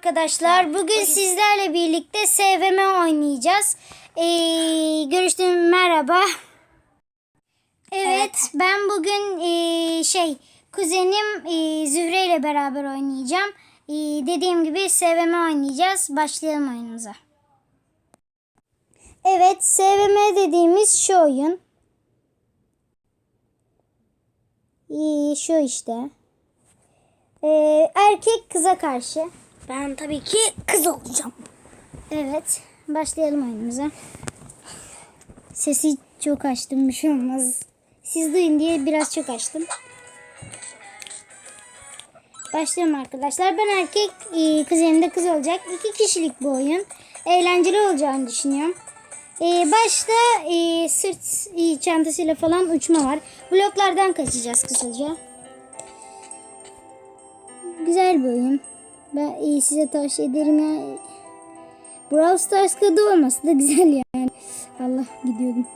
arkadaşlar. Bugün sizlerle birlikte SVM oynayacağız. Ee, görüştüğüm merhaba. Evet, ben bugün ee, şey kuzenim ee, Zühre ile beraber oynayacağım. Ee, dediğim gibi SVM oynayacağız. Başlayalım oyunumuza. Evet, SVM dediğimiz şu oyun. Ee, şu işte. Ee, erkek kıza karşı. Ben tabii ki kız olacağım. Evet. Başlayalım oyunumuza. Sesi çok açtım. Bir şey olmaz. Siz duyun diye biraz çok açtım. Başlayalım arkadaşlar. Ben erkek, e, kız yanında kız olacak. İki kişilik bu oyun. Eğlenceli olacağını düşünüyorum. E, başta e, sırt e, çantasıyla falan uçma var. Bloklardan kaçacağız kısaca. Güzel bir oyun. Ben iyi size tavsiye ederim ya. Brawl Stars kadı olması da güzel yani. Allah gidiyordum.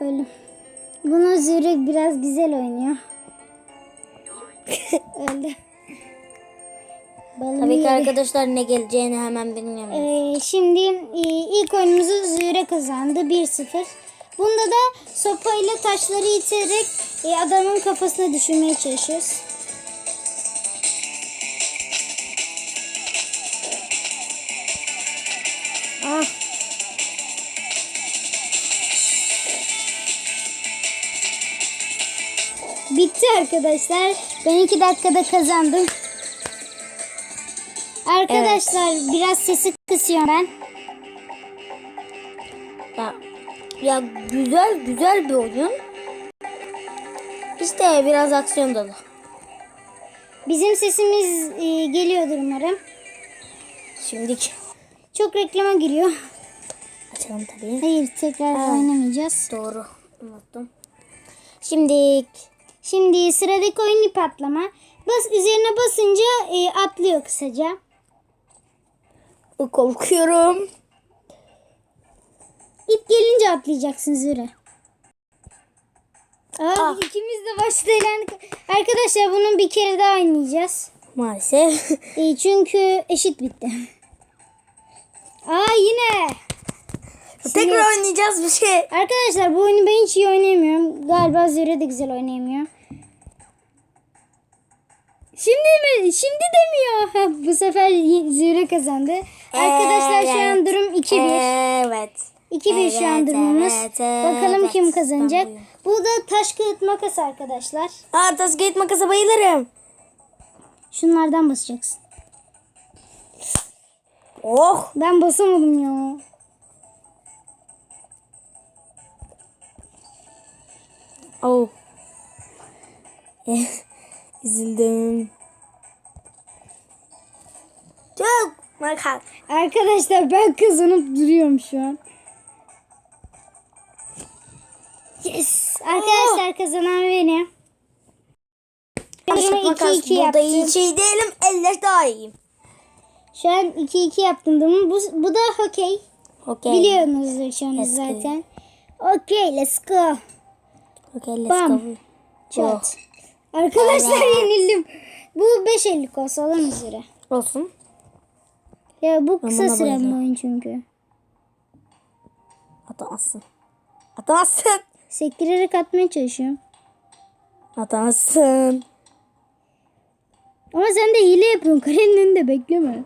Öyle. Bunu Zürek biraz güzel oynuyor. Öyle. Balını Tabii ki arkadaşlar ne geleceğini hemen bilmiyorum. Ee, şimdi e, ilk oyunumuzu Züre kazandı 1-0. Bunda da sopayla taşları iterek e, adamın kafasına düşürmeye çalışıyoruz. Ah. Bitti arkadaşlar. Ben 2 dakikada kazandım. Arkadaşlar biraz sesi kısıyorum ben. Ya güzel güzel bir oyun. İşte biraz aksiyon dolu. Bizim sesimiz e, geliyordur umarım. Şimdilik Çok reklama giriyor. açalım tabii. Hayır tekrar oynamayacağız. Doğru unuttum. Şimdi Şimdi sıradaki oyun ip atlama. Bas üzerine basınca e, atlıyor kısaca. korkuyorum. İp gelince atlayacaksın Züre. Aa, Ah. ikimiz de başta eğlendik. Arkadaşlar bunun bir kere daha oynayacağız. Maalesef. E, çünkü eşit bitti. Aa yine. Tekrar oynayacağız bir şey. Arkadaşlar bu oyunu ben hiç iyi oynayamıyorum. Galiba Züre de güzel oynayamıyor. Şimdi mi? Şimdi demiyor. Bu sefer Züre kazandı. Arkadaşlar şu an Evet. durum 2-1. Evet. 2-1 şu an Evet, durumumuz. evet, Bakalım evet. kim kazanacak. Bu da taş kağıt makas arkadaşlar. Aa tasgate makasa bayılırım. Şunlardan basacaksın. Oh. Ben basamadım ya. Oh. Üzüldüm. Çok makas. Arkadaşlar ben kazanıp duruyorum şu an. Yes. Arkadaşlar kazanan benim. Makas. 2-2 Burada yaptım. iyi şey değilim. Eller daha iyiyim. Şu an 2-2 yaptım durumu. Bu, bu da hokey. Okay. Biliyorsunuzdur şu an Let's go. zaten. Okey let's go. Okay, let's Bam. go. Çat. Arkadaşlar yenildim. Bu 5 ellik olsa olan üzere. Olsun. Ya bu kısa buna bayılıyorum. oyun çünkü. Atamazsın. Atamazsın. Sektirerek atmaya çalışıyorum. Atamazsın. Ama sen de hile yapıyorsun. Karenin önünde bekleme.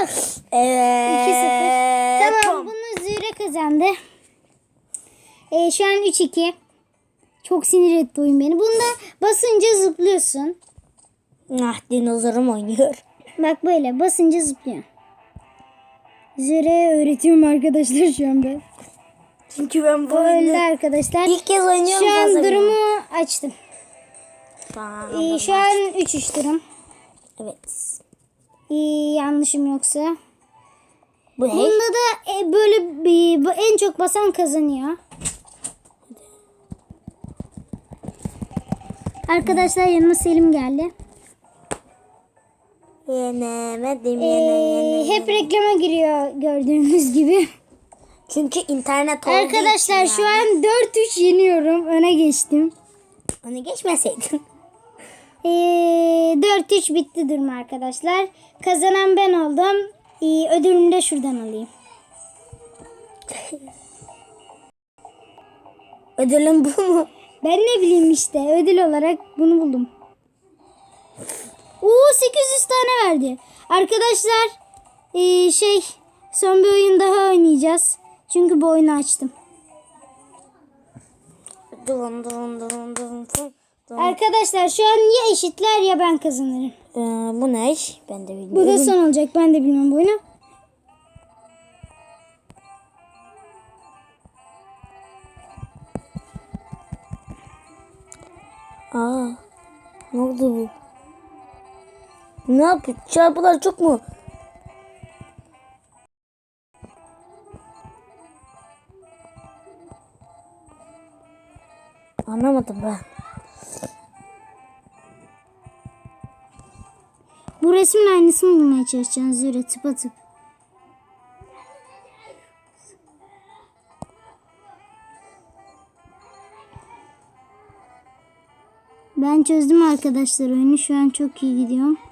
Al. Evet. 2-0. Tamam bunu Züre kazandı. Ee, şu an 3-2. Çok sinir etti oyun beni. Bunda basınca zıplıyorsun. Ah dinozorum oynuyor. Bak böyle basınca zıplıyor. Züre öğretiyorum arkadaşlar şu an ben. Çünkü ben bu oyunu arkadaşlar. ilk kez oynuyorum. Şu an durumu açtım. bilmiyorum. Ee, şu an 3-3 durum. Evet. Ee, yanlışım yoksa. Bu ne? Bunda da e, böyle bir, bu en çok basan kazanıyor. Arkadaşlar yanıma Selim geldi. Yenemedim Ee, hep reklama giriyor gördüğünüz gibi. Çünkü internet olduğu Arkadaşlar şu yani. an 4-3 yeniyorum. Öne geçtim. Onu geçmeseydin. Ee, 4-3 bitti durum arkadaşlar. Kazanan ben oldum. Ee, ödülümü de şuradan alayım. Ödülün bu mu? Ben ne bileyim işte ödül olarak bunu buldum. Oo 800 tane verdi. Arkadaşlar ee, şey son bir oyun daha oynayacağız. Çünkü bu oyunu açtım. Dun dun dun dun. dun. Arkadaşlar şu an ya eşitler ya ben kazanırım. Ee, bu ne? Ben de Bu da bilmiyorum. son olacak. Ben de bilmiyorum bu oyunu. Aa, ne oldu bu? Ne yapıyor? Çarpılar çok mu? Anlamadım ben. Bu resmin aynısını bulmaya çalışacağız. Züre tıpatıp. Ben çözdüm arkadaşlar oyunu. Şu an çok iyi gidiyorum.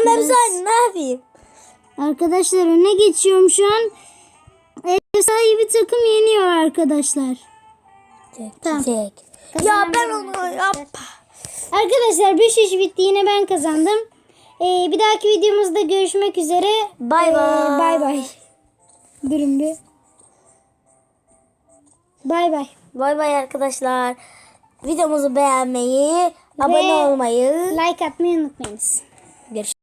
Ama hepsi aynı ne yapayım? Arkadaşlar öne geçiyorum şu an. Ev sahibi takım yeniyor arkadaşlar. Çek, Tamam. Kazanan Ya ben onu yap. Arkadaşlar 5 iş bitti. Yine ben kazandım. Ee, bir dahaki videomuzda görüşmek üzere. Bay Ee, bay. Bay bay. Durun bir. Bay bay. Bay bay arkadaşlar. Videomuzu beğenmeyi, abone olmayı. Like atmayı unutmayınız. Görüşürüz.